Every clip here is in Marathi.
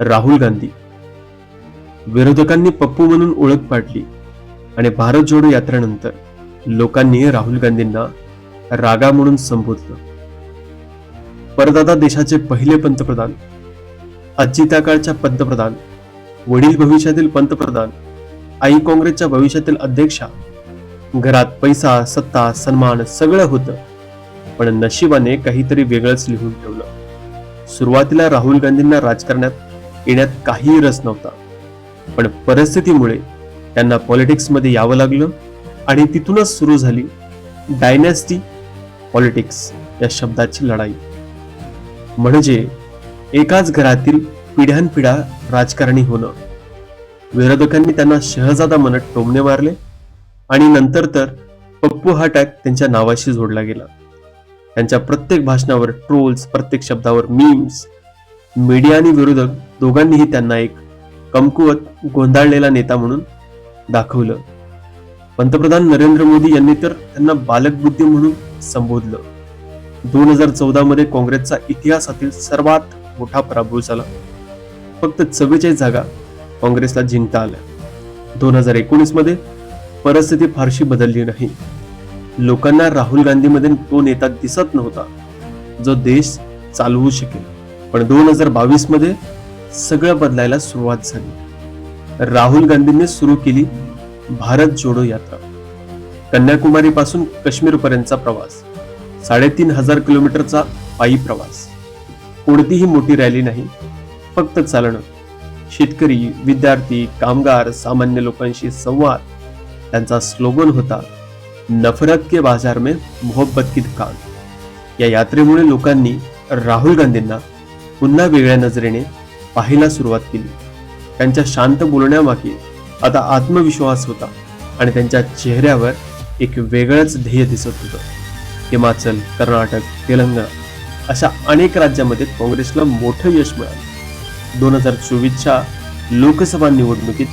राहुल गांधी. विरोधकांनी पप्पू म्हणून ओळख पाडली आणि भारत जोडो यात्रेनंतर लोकांनी राहुल गांधींना रागा म्हणून संबोधलं. परदादा देशाचे पहिले पंतप्रधान आजची त्या काळच्या पंतप्रधान वडील भविष्यातील पंतप्रधान आई काँग्रेसच्या भविष्यातील अध्यक्षा घरात पैसा सत्ता सन्मान सगळं होतं पण नशिबाने काहीतरी वेगळंच लिहून ठेवलं. सुरुवातीला राहुल गांधींना राजकारणात येण्यात काहीही रस नव्हता. पण परिस्थितीमुळे त्यांना पॉलिटिक्समध्ये यावं लागलं आणि तिथूनच सुरू झाली डायनॅस्टी पॉलिटिक्स या शब्दाची लढाई. म्हणजे एकाच घरातील पिढ्यानपिढ्या राजकारणी होणं. विरोधकांनी त्यांना शहजादा म्हणत टोमणे मारले आणि नंतर तर पप्पू हा टॅग त्यांच्या नावाशी जोडला गेला. त्यांच्या प्रत्येक भाषणावर ट्रोल्स प्रत्येक शब्दावर मीम्स मीडिया आणि विरोधक दोघांनीही त्यांना एक कमकुवत गोंधळलेला नेता म्हणून दाखवलं. पंतप्रधान नरेंद्र मोदी यांनी तर त्यांना बालकबुद्धी म्हणून संबोधलं. दोन हजार चौदा मध्ये काँग्रेसचा इतिहासातील सर्वात मोठा पराभव झाला. फक्त चव्वेचाळीस जागा काँग्रेसला जिंकता आल्या. दोन हजार एकोणीसमध्ये परिस्थिती फारशी बदलली नाही. लोकांना राहुल गांधीमध्ये तो नेता दिसत नव्हता जो देश चालवू शकेल. पण दोन हजार बावीसमध्ये सगळं बदलायला सुरुवात झाली. राहुल गांधींनी सुरू केली भारत जोडो यात्रा. कन्याकुमारी पासून काश्मीर पर्यंतचा प्रवास. साडेतीन हजार किलोमीटरचा पायी प्रवास. कोणतीही मोठी रॅली नाही फक्त चालणं. शेतकरी विद्यार्थी कामगार सामान्य लोकांशी संवाद. त्यांचा स्लोगन होता नफरत के बाजार में मोहब्बत की दुकान. या यात्रेमुळे लोकांनी राहुल गांधींना पुन्हा वेगळ्या नजरेने पाहायला सुरुवात केली. त्यांच्या शांत बोलण्यामागे आता आत्मविश्वास होता आणि त्यांच्या चेहऱ्यावर एक वेगळंच ध्येय दिसत होतं. हिमाचल कर्नाटक तेलंगणा अशा अनेक राज्यामध्ये काँग्रेसला मोठं यश मिळालं. दोन हजार चोवीसच्या लोकसभा निवडणुकीत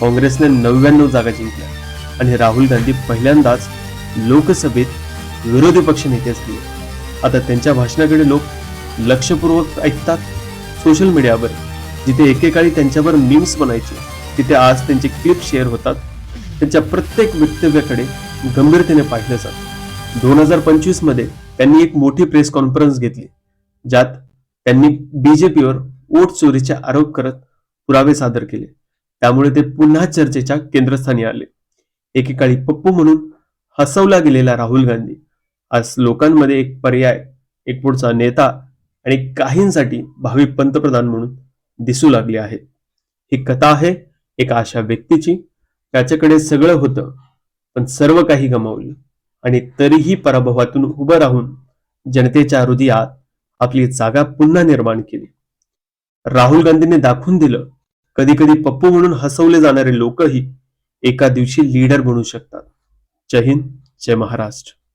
काँग्रेसने नव्याण्णव जागा जिंकल्या आणि राहुल गांधी पहिल्यांदाच लोकसभेत विरोधी पक्ष नेते झाले आता त्यांच्या भाषणाकडे लोक लक्षपूर्वक ऐकतात सोशल मीडियावर जिथे एकेकाळी त्यांच्यावर मीम्स बनायचे तिथे आज त्यांचे क्लिप शेअर होतात. त्यांच्या प्रत्येक वक्तव्याकडे गंभीरतेने पाहिलं जातं. दोन हजार पंचवीसमध्ये त्यांनी एक मोठी प्रेस कॉन्फरन्स घेतली ज्यात त्यांनी बीजेपीवर वोट चोरीचे आरोप करत पुरावे सादर केले. त्यामुळे ते पुन्हा चर्चेच्या केंद्रस्थानी आले. एकेकाळी पप्पू म्हणून हसवला गेलेला राहुल गांधी आज लोकांमध्ये एक पर्याय एक पुढचा नेता आणि काहींसाठी भावी पंतप्रधान म्हणून दिसू लागले आहेत ही कथा आहे एका अशा व्यक्तीची त्याच्याकडे सगळं होतं पण सर्व काही गमावलं. आणि तरीही पराभवातून उभं राहून जनतेच्या हृदयात आपली जागा पुन्हा निर्माण केली. राहुल गांधींनी दाखवून दिलं कधी कधी पप्पू म्हणून हसवले जाणारे लोकही एका दिवशी लीडर बनू शकतात. जय हिंद जय महाराष्ट्र.